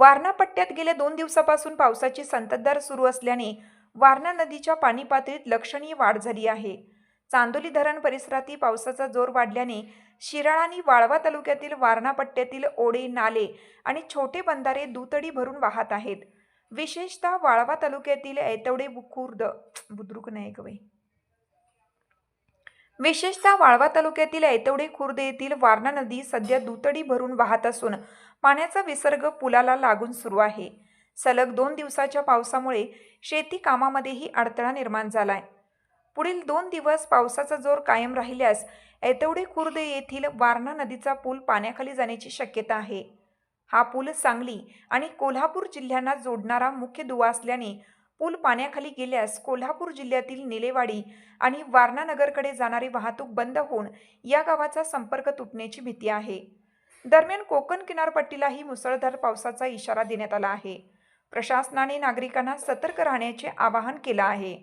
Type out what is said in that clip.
वारणा पट्ट्यात गेल्या दोन दिवसापासून पावसाची संततधार सुरू असल्याने वारणा नदीच्या पाणी पातळीत लक्षणीय वाढ झाली आहे. चांदोली धरण परिसरातील पावसाचा जोर वाढल्याने शिराळा आणि वाळवा तालुक्यातील वारणा पट्ट्यातील ओढे नाले आणि छोटे बंधारे दुतडी भरून वाहत आहेत. विशेषतः वाळवा तालुक्यातील ऐतवडे खुर्द बुद्रुक नाही गं विशेषतः वाळवा तालुक्यातील ऐतवडे खुर्द येथील वारणा नदी सध्या दुतडी भरून वाहत असून पाण्याचा विसर्ग पुलाला लागून सुरू आहे. सलग दोन दिवसाच्या पावसामुळे शेती कामामध्येही अडथळा निर्माण झालाय. पुढील दोन दिवस पावसाचा जोर कायम राहिल्यास ऐतवडे खुर्द येथील वारणा नदीचा पूल पाण्याखाली जाण्याची शक्यता आहे. हा पूल सांगली आणि कोल्हापूर जिल्ह्यांना जोडणारा मुख्य दुवा असल्याने पूल पाण्याखाली गेल्यास कोल्हापूर जिल्ह्यातील निलेवाडी आणि वारणानगरकडे जाणारी वाहतूक बंद होऊन या गावाचा संपर्क तुटण्याची भीती आहे. दरम्यान कोकण किनारपट्टीलाही मुसळधार पावसाचा इशारा देण्यात आला आहे. प्रशासनाने नागरिकांना सतर्क राहण्याचे आवाहन केलं आहे.